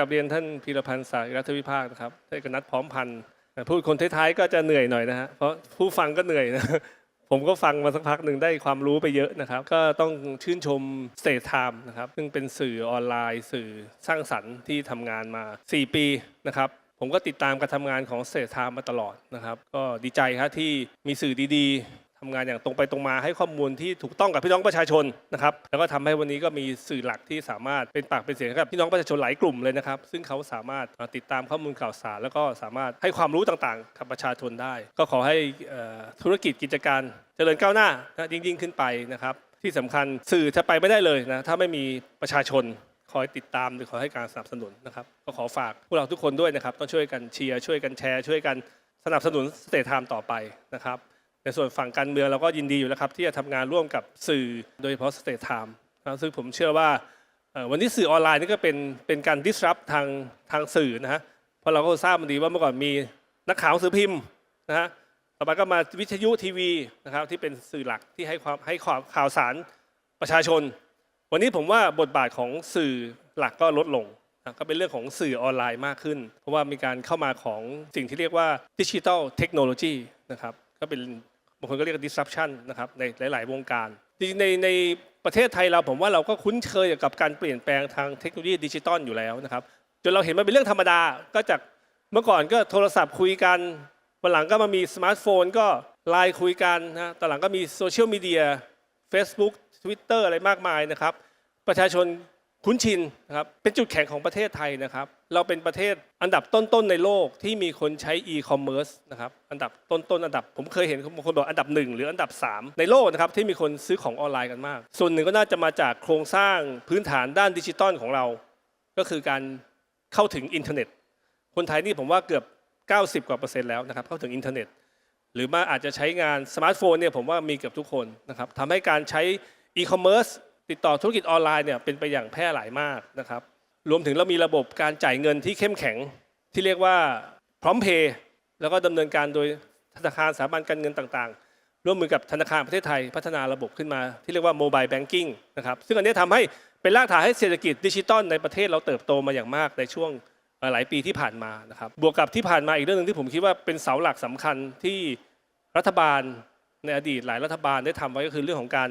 กับเรียนท่านพีรพันธ์สายรัฐวิภาคนะครับท่านกนัทพร้อมพันธ์พูดคนท้ายๆก็จะเหนื่อยหน่อยนะฮะเพราะผู้ฟังก็เหนื่อยนะผมก็ฟังมาสักพักหนึ่งได้ความรู้ไปเยอะนะครับ ก็ต้องชื่นชม State Time นะครับซึ่งเป็นสื่อออนไลน์ สื่อสร้างสรรค์ที่ทำงานมา 4 ปีนะครับผมก็ติดตามการทำงานของ State Time มาตลอดนะครับ ก็ดีใจครับที่มีสื่อดีๆ ทำงานอย่างตรงไปตรงมาให้ข้อมูลที่ถูกต้องกับพี่น้องประชาชนนะครับ แล้วก็ทำให้วันนี้ก็มีสื่อหลักที่สามารถเป็นปากเป็นเสียงกับพี่น้องประชาชนหลายกลุ่มเลยนะครับ ซึ่งเขาสามารถติดตามข้อมูลข่าวสาร แล้วก็สามารถให้ความรู้ต่างๆ กับประชาชนได้ ก็ขอให้ธุรกิจกิจการเจริญก้าวหน้านะยิ่งยิ่งขึ้นไปนะครับที่สำคัญสื่อจะไปไม่ได้เลยนะถ้าไม่มีประชาชนคอยติดตามหรือขอให้การสนับสนุนนะครับก็ขอฝากพวกเราทุกคนด้วยนะครับ ต้องช่วยกันเชียร์ช่วยกันแชร์ ช่วยกันสนับสนุนสเตทไทม์ต่อไปนะครับ ในส่วนฝั่งการเมืองเราก็ยินดีอยู่แล้วครับ ที่จะทำงานร่วมกับสื่อโดยเฉพาะสเตทไทม์นะซึ่งผมเชื่อว่าวันนี้สื่อออนไลน์นี่ก็เป็นเป็นการ disrupt ทางทางสื่อนะฮะเพราะเราก็ทราบมันดีว่าเมื่อก่อนมีนักข่าวสือพิมพ์นะฮะต่อไปก็มาวิทยุทีวีนะครับที่เป็นสื่อหลักที่ให้ความให้ข่าวข่าวสารประชาชน วันนี้ผมว่าบทบาทของสื่อหลักก็ลดลงนะก็เป็นเรื่องของสื่อออนไลน์มากขึ้น เพราะว่ามีการเข้ามาของสิ่งที่เรียกว่าดิจิทัลเทคโนโลยีนะครับก็เป็นางคนก็เรียก disruption นะครับในหลาย ๆ วงการในในประเทศไทยเราผมว่าเราก็คุ้นเคยกับการเปลี่ยนแปลงทางเทคโนโลยีดิจิตอลอยู่แล้วนะครับจนเราเห็นมันเป็นเรื่องธรรมดาก็จากเมื่อก่อนก็โทรศัพท์คุยกันวันหลังก็มามีสมาร์ทโฟนก็ไลน์คุยกันนะตอนหลังก็มีโซเชียลมีเดีย Facebook Twitter อะไรมากมายนะครับ ประชาชน คุ้นชินนะครับเป็นจุดแข็งของประเทศไทยนะครับ เราเป็นประเทศอันดับต้นๆในโลกที่มีคนใช้ e-commerce นะครับอันดับต้นๆอันดับ ผมเคยเห็นบางคนบอกอันดับหนึ่งหรืออันดับ 3 ในโลกนะครับที่มีคนซื้อของออนไลน์กันมาก ส่วนหนึ่งก็น่าจะมาจากโครงสร้างพื้นฐานด้านดิจิตอลของเรา ก็คือการเข้าถึงอินเทอร์เน็ต คนไทยนี่ผมว่าเกือบ 90 กว่าเปอร์เซ็นต์แล้วนะครับเข้าถึงอินเทอร์เน็ต หรือมาอาจจะใช้งานสมาร์ทโฟนเนี่ยผมว่ามีเกือบทุกคนนะครับทำให้การใช้อีคอมเมิร์ซ ติดต่อธุรกิจออนไลน์เนี่ยเป็นไปอย่างแพร่หลายมากนะครับ รวมถึงเรามีระบบการจ่ายเงินที่เข้มแข็ง ที่เรียกว่าพร้อมเพย์แล้วก็ดำเนินการโดยธนาคารสถาบันการเงินต่างๆ ร่วมมือกับธนาคารประเทศไทยพัฒนาระบบขึ้นมา ที่เรียกว่าโมบายแบงกิ้งนะครับซึ่งอันนี้ทำให้เป็นรากฐานให้เศรษฐกิจดิจิตอลในประเทศเราเติบโตมาอย่างมากในช่วงหลายปีที่ผ่านมานะครับบวกกับที่ผ่านมาอีกเรื่องหนึงที่ผมคิดว่าเป็นเสาหลักสำคัญที่รัฐบาลในอดีตหลายรัฐบาลได้ทำไว้ก็คือเรื่องของการ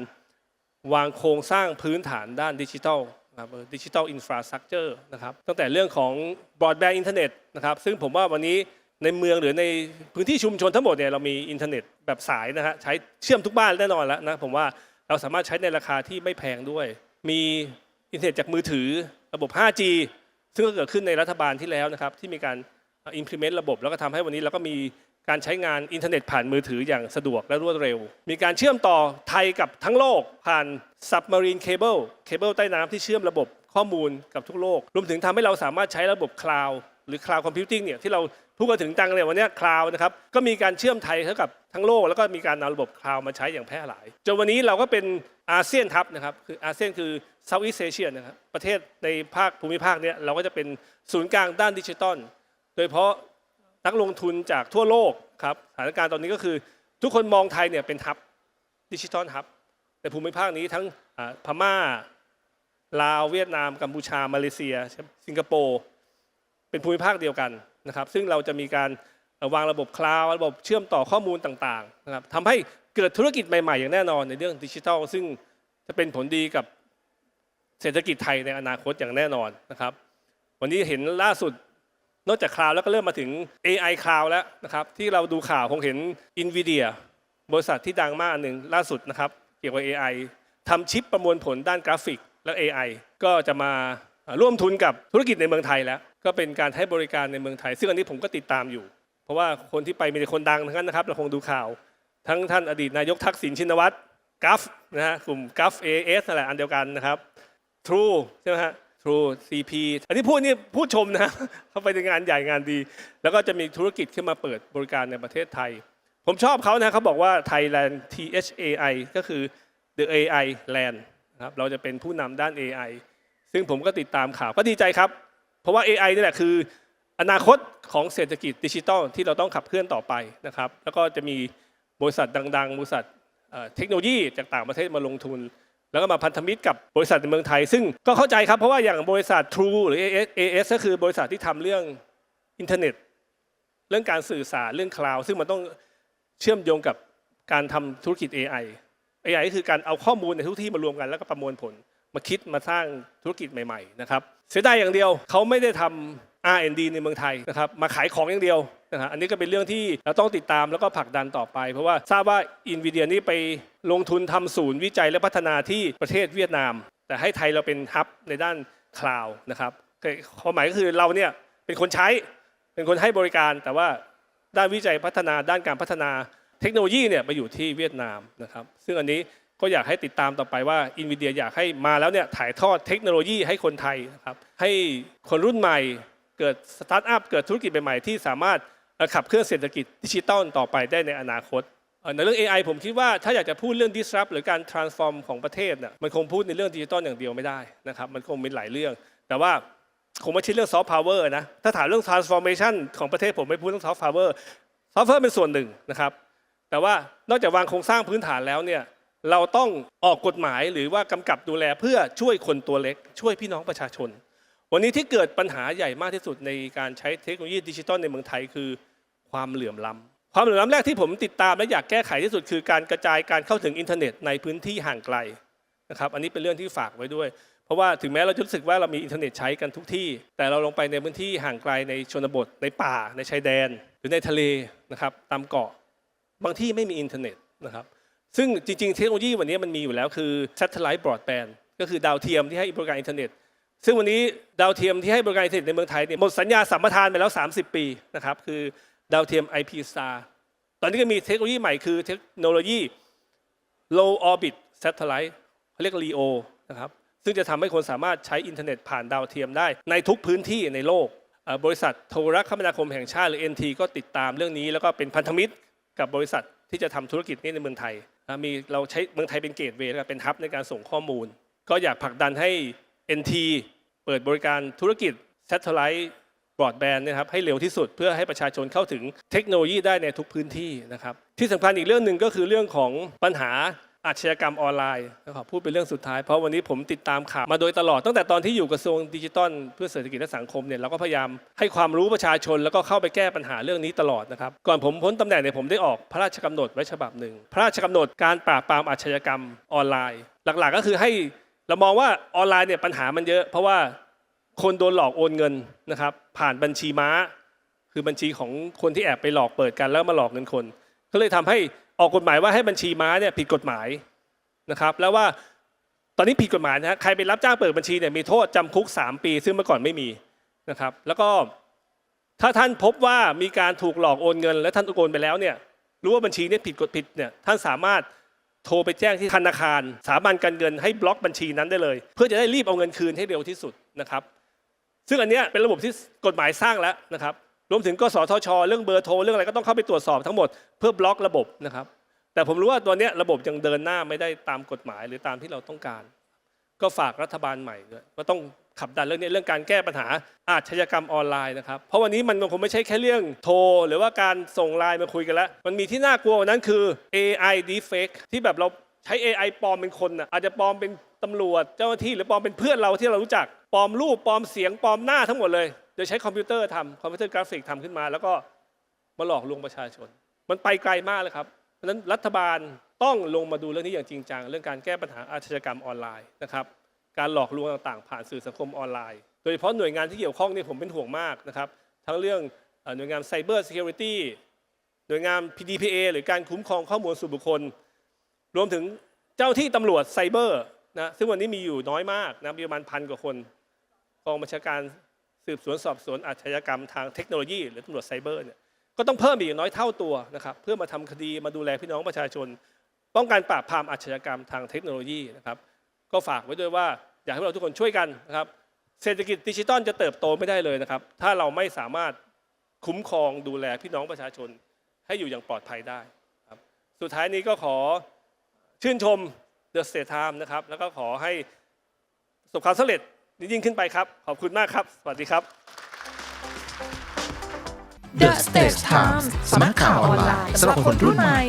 วางโครงสร้างพื้นฐานด้านดิจิทัลนะครับดิจิทัลอินฟราสตรักเจอร์นะครับตั้งแต่เรื่องของบรอดแบนด์อินเทอร์เน็ตนะครับซึ่งผมว่าวันนี้ในเมืองหรือในพื้นที่ชุมชนทั้งหมดเนี่ยเรามีอินเทอร์เน็ตแบบสายนะฮะใช้เชื่อมทุกบ้านแน่นอนแล้วนะผมว่าเราสามารถใช้ในราคาที่ไม่แพงด้วย มีอินเทอร์เน็ตจากมือถือระบบ 5G ซึ่งก็เกิดขึ้นในรัฐบาลที่แล้วนะครับที่มีการ implement ระบบแล้วก็ทำให้วันนี้เราก็มี การใช้งานอินเทอร์เน็ตผ่านมือถืออย่างสะดวกและรวดเร็ว มีการเชื่อมต่อไทยกับทั้งโลก ผ่าน submarine cable เคเบิลใต้น้ำที่เชื่อมระบบข้อมูลกับทุกโลก รวมถึงทำให้เราสามารถใช้ระบบคลาวด์หรือ cloud computing เนี่ยที่เราพูดกันถึงจังเนี่ยวันนี้คลาวนะครับก็มีการเชื่อมไทยเข้ากับทั้งโลก แล้วก็มีการนำระบบคลาวมาใช้อย่างแพร่หลายจนวันนี้เราก็เป็นอาเซียนทับนะครับคืออาเซียนคือ Southeast Asia นะครับประเทศในภาคภูมิภาคเนี้ยเราก็จะเป็นศูนย์กลางด้านดิจิตอลโดยเฉพาะ นักลงทุนจากทั่วโลกครับสถานการณ์ตอนนี้ก็คือทุกคนมองไทยเนี่ยเป็นทับดิจิตอลทับในภูมิภาคนี้ทั้งอ่าพม่าลาวเวียดนาม กัมพูชา มาเลเซีย สิงคโปร์เป็นภูมิภาคเดียวกันนะครับ ซึ่งเราจะมีการวางระบบคลาวด์ระบบเชื่อมต่อข้อมูลต่างๆนะครับทำให้เกิดธุรกิจใหม่ๆ อย่างแน่นอนในเรื่องดิจิทัล ซึ่งจะเป็นผลดีกับเศรษฐกิจไทยในอนาคตอย่างแน่นอนนะครับ วันนี้เห็นล่าสุด นอกจากคลาวด์แล้วก็เริ่มมาถึง AI คลาวด์แล้วนะครับที่เราดูข่าวคงเห็น NVIDIA บริษัทที่ดังมากหนึ่งล่าสุดนะครับเกี่ยวกับ AI ทำชิปประมวลผลด้านกราฟิกและ AI ก็จะมาร่วมทุนกับธุรกิจในเมืองไทยแล้ว ก็เป็นการให้บริการในเมืองไทย ซึ่งอันนี้ผมก็ติดตามอยู่ เพราะว่าคนที่ไปมีแต่คนดังทั้งนั้นนะครับเราคงดูข่าว ทั้งท่านอดีตนายกทักษิณชินวัตรกัฟนะฮะกลุ่มกัฟเอเอสนั่นแหละอันเดียวกันนะครับ True ใช่ไหมฮะ True CP อันนี้พูดนี่พูดชมนะเขาไปในงานใหญ่งานดี แล้วก็จะมีธุรกิจขึ้นมาเปิดบริการในประเทศไทย ผมชอบเขานะเขาบอกว่า Thailand THAI ก็คือ The AI Land นะครับเราจะเป็นผู้นำด้าน AI ซึ่งผมก็ติดตามข่าวก็ดีใจครับ เพราะว่า AI นี่แหละคือ อนาคตของเศรษฐกิจดิจิทัลที่เราต้องขับเคลื่อนต่อไปนะครับ แล้วก็จะมีบริษัทดัง ๆ บริษัทเทคโนโลยีจากต่างประเทศมาลงทุน แล้วก็มาพันธมิตรกับบริษัทในเมืองไทย ซึ่งก็เข้าใจครับเพราะว่าอย่างบริษัท True หรือ AS, ก็คือบริษัทที่ทำเรื่องอินเทอร์เน็ต เรื่องการสื่อสารเรื่องคลาวด์ซึ่งมันต้องเชื่อมโยงกับการทำธุรกิจ AI AI ก็คือการเอาข้อมูลในทุกที่มารวมกันแล้วก็ประมวลผล มาคิดมาสร้างธุรกิจใหม่ๆนะครับเสียดายอย่างเดียวเขาไม่ได้ทำ R&D ในเมืองไทยนะครับมาขายของอย่างเดียวนะครับอันนี้ก็เป็นเรื่องที่เราต้องติดตามแล้วก็ผลักดันต่อไป เพราะว่าทราบว่า NVIDIA นี่ไปลงทุนทำศูนย์วิจัยและพัฒนาที่ประเทศเวียดนาม แต่ให้ไทยเราเป็นฮับในด้านคลาวนะครับความหมายก็คือเราเนี่ยเป็นคนใช้เป็นคนให้บริการ แต่ว่าด้านวิจัยพัฒนาด้านการพัฒนาเทคโนโลยีเนี่ยไปอยู่ที่เวียดนามนะครับซึ่งอันนี้ก็อยากให้ติดตามต่อไปว่า NVIDIA อยากให้มาแล้วเนี่ยถ่ายทอดเทคโนโลยีให้คนไทยนะครับให้คนรุ่นใหม่ เกิดสตาร์ทอัพเกิดธุรกิจใหม่ๆที่สามารถขับเคลื่อนเศรษฐกิจดิจิทัลต่อไปได้ในอนาคตในเรื่อง AI ผมคิดว่าถ้าอยากจะพูดเรื่อง disrupt หรือการ transform ของประเทศน่ะมันคงพูดในเรื่องดิจิทัลอย่างเดียวไม่ได้นะครับมันคงมีหลายเรื่อง แต่ว่าคงไม่ใช่เรื่อง soft power นะถ้าถามเรื่อง transformation ของประเทศผมไม่พูดเรื่อง soft power soft power เป็นส่วนหนึ่งนะครับ แต่ว่านอกจากวางโครงสร้างพื้นฐานแล้วเนี่ยเราต้องออกกฎหมายหรือว่ากำกับดูแลเพื่อช่วยคนตัวเล็ก ช่วยพี่น้องประชาชน วันนี้ที่เกิดปัญหาใหญ่มากที่สุดในการใช้เทคโนโลยีดิจิทัลในเมืองไทยคือความเหลื่อมล้ำความเหลื่อมล้ำแรกที่ผมติดตามและอยากแก้ไขที่สุด คือการกระจายการเข้าถึงอินเทอร์เน็ตในพื้นที่ห่างไกลนะครับอันนี้เป็นเรื่องที่ฝากไว้ด้วย เพราะว่าถึงแม้เราจะรู้สึกว่าเรามีอินเทอร์เน็ตใช้กันทุกที่ แต่เราลงไปในพื้นที่ห่างไกลในชนบท ในป่า ในชายแดน หรือในทะเลนะครับตามเกาะบางที่ไม่มีอินเทอร์เน็ตนะครับซึ่งจริงๆ เทคโนโลยีวันนี้มันมีอยู่แล้วคือ Satellite Broadband ก็คือดาวเทียมที่ให้บริการอินเทอร์เน็ต ซึ่งวันนี้ดาวเทียมที่ให้บริการอินเทอร์เน็ตในเมืองไทยเนี่ยหมดสัญญาสัมปทานไปแล้ว 30 ปีนะครับคือดาวเทียม IP Star ตอนนี้ก็มีเทคโนโลยีใหม่คือเทคโนโลยี Low Orbit Satellite เขาเรียก LEO นะครับซึ่งจะทำให้คนสามารถใช้อินเทอร์เน็ตผ่านดาวเทียมได้ ในทุกพื้นที่ในโลก บริษัทโทรคมนาคมแห่งชาติหรือ NT ก็ติดตามเรื่องนี้ แล้วก็เป็นพันธมิตรกับบริษัทที่จะทำธุรกิจนี้ในเมืองไทยมีเราใช้เมืองไทยเป็นเกตเวย์เป็นฮับในการส่งข้อมูล ก็อยากผลักดันให้ NT เปิดบริการธุรกิจ Satellite Broadband นะครับให้เร็วที่สุดเพื่อให้ประชาชนเข้าถึงเทคโนโลยีได้ในทุกพื้นที่นะครับที่สำคัญอีกเรื่องหนึ่งก็คือเรื่องของปัญหาอาชญากรรมออนไลน์นะครับพูดเป็นเรื่องสุดท้ายเพราะวันนี้ผมติดตามข่าวมาโดยตลอดตั้งแต่ตอนที่อยู่กระทรวงดิจิทัลเพื่อเศรษฐกิจและสังคมเนี่ยเราก็พยายามให้ความรู้ประชาชนแล้วก็เข้าไปแก้ปัญหาเรื่องนี้ตลอดนะครับก่อนผมพ้นตำแหน่งเนี่ยผมได้ออกพระราชกำหนดไว้ฉบับหนึ่งพระราชกำหนดการปราบปรามอาชญากรรมออนไลน์ หลักๆ ก็คือให้ เรามองว่าออนไลน์เนี่ยปัญหามันเยอะ เพราะว่าคนโดนหลอกโอนเงินนะครับ ผ่านบัญชีม้า คือบัญชีของคนที่แอบไปหลอกเปิดกันแล้วมาหลอกเงินคน ก็เลยทำให้ออกกฎหมายว่าให้บัญชีม้าเนี่ยผิดกฎหมายนะครับ แล้วว่าตอนนี้ผิดกฎหมายนะใครไปรับจ้างเปิดบัญชีเนี่ยมีโทษจำคุก 3 ปี ซึ่งเมื่อก่อนไม่มีนะครับ แล้วก็ถ้าท่านพบว่ามีการถูกหลอกโอนเงิน และท่านโอนไปแล้วเนี่ยรู้ว่าบัญชีเนี่ยผิดกฎผิดเนี่ยท่านสามารถ โทรไปแจ้งที่ธนาคาร สถาบันการเงินให้บล็อกบัญชีนั้นได้เลย เพื่อจะได้รีบเอาเงินคืนให้เร็วที่สุดนะครับ ซึ่งอันเนี้ยเป็นระบบที่กฎหมายสร้างแล้วนะครับรวมถึงกสทช เรื่องเบอร์โทรเรื่องอะไรก็ต้องเข้าไปตรวจสอบทั้งหมดเพื่อบล็อกระบบนะครับ แต่ผมรู้ว่าตัวเนี้ยระบบยังเดินหน้าไม่ได้ตามกฎหมายหรือตามที่เราต้องการ ก็ฝากรัฐบาลใหม่ด้วยว่าต้อง ขับดันเรื่องนี้เรื่องการแก้ปัญหาอาชญากรรมออนไลน์นะครับ เพราะวันนี้มันคงไม่ใช่แค่เรื่องโทร หรือว่าการส่งไลน์มาคุยกันแล้ว มันมีที่น่ากลัวนั้นคือ AI deepfake ที่แบบเราใช้ AI ปลอมเป็นคนนะอาจจะปลอมเป็นตำรวจเจ้าหน้าที่หรือปลอมเป็นเพื่อนเราที่เรารู้จักปลอมรูปปลอมเสียงปลอมหน้าทั้งหมดเลยโดยใช้คอมพิวเตอร์ทำคอมพิวเตอร์กราฟิกทำขึ้นมา แล้วก็มาหลอกลวงประชาชน มันไปไกลมากเลยครับเพราะฉะนั้นรัฐบาลต้องลงมาดูเรื่องนี้อย่างจริงจังเรื่องการแก้ปัญหาอาชญากรรมออนไลน์นะครับ การหลอกลวงต่างๆ ผ่านสื่อสังคมออนไลน์ โดยเฉพาะหน่วยงานที่เกี่ยวข้องเนี่ยผมเป็นห่วงมากนะครับ ทั้งเรื่องหน่วยงาน Cyber Security หน่วยงาน PDPA หรือการคุ้มครองข้อมูลส่วนบุคคล รวมถึงเจ้าที่ตำรวจไซเบอร์นะซึ่งวันนี้มีอยู่น้อยมากนะมีประมาณพันกว่าคนกองบัญชาการสืบสวนสอบสวนอาชญากรรมทางเทคโนโลยี หรือตำรวจไซเบอร์เนี่ยก็ต้องเพิ่มอีกอย่น้อยเท่าตัวนะครับเพื่อมาทำคดีมาดูแลพี่น้องประชาชน ป้องกันปราบปรามอาชญากรรมทางเทคโนโลยีนะครับ ก็ฝากไว้ด้วยว่าอยากให้เราทุกคนช่วยกันนะครับ เศรษฐกิจดิจิตอลจะเติบโตไม่ได้เลยนะครับ ถ้าเราไม่สามารถคุ้มครองดูแลพี่น้องประชาชนให้อยู่อย่างปลอดภัยได้ครับสุดท้ายนี้ก็ขอชื่นชม The State Time นะครับ แล้วก็ขอให้ประสบความสำเร็จยิ่งขึ้นไปครับ ขอบคุณมากครับ สวัสดีครับ The Stage Times สำนักข่าวออนไลน์สำหรับคนรุ่นใหม่